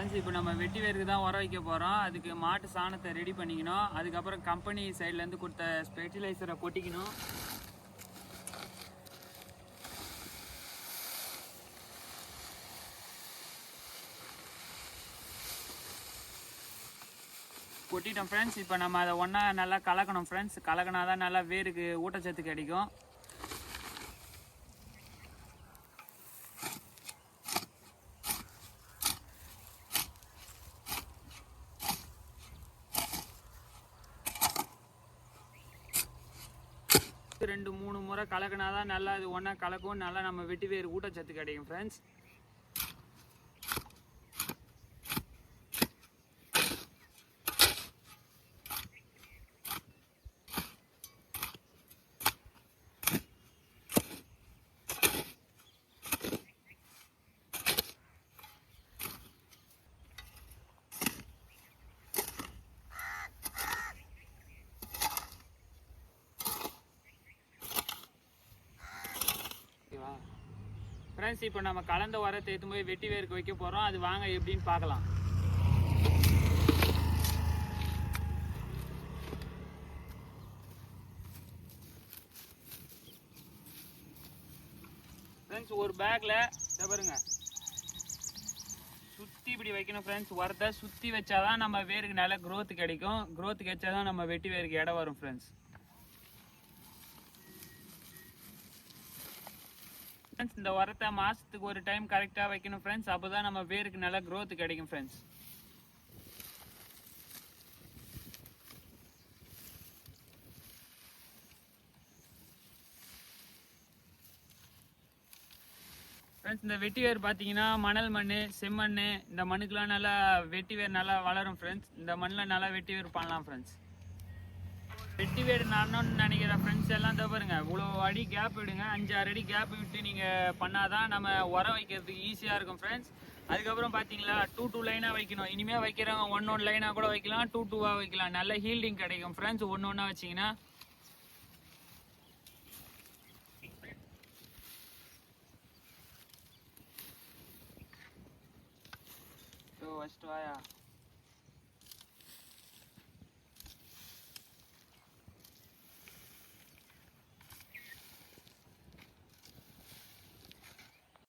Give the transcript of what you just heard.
Friends இப்போ நம்ம வெட்டி வேருக்கு தான் உரம் வைக்க போகிறோம் அதுக்கு மாட்டு சாணத்தை ரெடி பண்ணிக்கணும். அதுக்கப்புறம் கம்பெனி சைட்லேருந்து கொடுத்த ஸ்பெஷலைசரை கொட்டிக்கணும். கொட்டிட்டோம் ஃப்ரெண்ட்ஸ் இப்போ நம்ம அதை ஒன்றா நல்லா கலக்கணும் ஃப்ரெண்ட்ஸ் கலக்கினா தான் நல்லா வேருக்கு ஊட்டச்சத்து கிடைக்கும். ரெண்டு மூணு முறை கலக்கினா தான் நல்லா இது ஒன்றா கலக்கும். நல்லா நம்ம வெட்டி வேறு ஊட்டச்சத்து கிடைக்கும் ஃப்ரெண்ட்ஸ் ஃப்ரெண்ட்ஸ் இப்போ நம்ம கலந்த உரத்தை எடுத்து போய் வெட்டி வேருக்கு வைக்க போகிறோம் அது வாங்க எப்படின்னு பார்க்கலாம். ஃப்ரெண்ட்ஸ் ஒரு பேக்கில் பாருங்க. சுற்றி இப்படி வைக்கணும் ஃப்ரெண்ட்ஸ் உரத்தை சுற்றி வச்சாதான் நம்ம வேருக்கு நல்ல க்ரோத் கிடைக்கும். Growth கிடைச்சாதான் நம்ம வெட்டி வேருக்கு இடம் வரும் ஃப்ரெண்ட்ஸ் ஃப்ரெண்ட்ஸ் இந்த உரத்தை மாசத்துக்கு ஒரு டைம் கரெக்டாக வைக்கணும் ஃப்ரெண்ட்ஸ் அப்போ தான் நம்ம வேருக்கு நல்ல க்ரோத் கிடைக்கும் ஃப்ரெண்ட்ஸ் ஃப்ரெண்ட்ஸ் இந்த வெட்டி வேர் பார்த்தீங்கன்னா மணல் மண் செம்மண் இந்த மண்ணுக்கெலாம் நல்லா வெட்டி வேர் நல்லா வளரும் ஃப்ரெண்ட்ஸ் இந்த மண்ணில் நல்லா வெட்டி வேர் பண்ணலாம் ஃப்ரெண்ட்ஸ் வெட்டி வேர் நடணும்னு நினைக்கிற ஃப்ரெண்ட்ஸ் எல்லாம் தவறுங்க இவ்வளோ அடி கேப் விடுங்க அஞ்சு ஆறு அடி கேப் விட்டு நீங்கள் பண்ணாதான் நம்ம உரம் வைக்கிறதுக்கு ஈஸியாக இருக்கும் ஃப்ரெண்ட்ஸ் அதுக்கப்புறம் பார்த்தீங்களா டூ டூ லைனாக வைக்கணும். இனிமேல் வைக்கிறவங்க ஒன் ஒன் லைனாக கூட வைக்கலாம் டூ டூவாக வைக்கலாம். நல்ல ஹீல்டிங் கிடைக்கும் ஃப்ரெண்ட்ஸ் ஒன்று ஒன்றா வச்சிங்கன்னா. ஸோ ஃபஸ்ட்டு வாயா?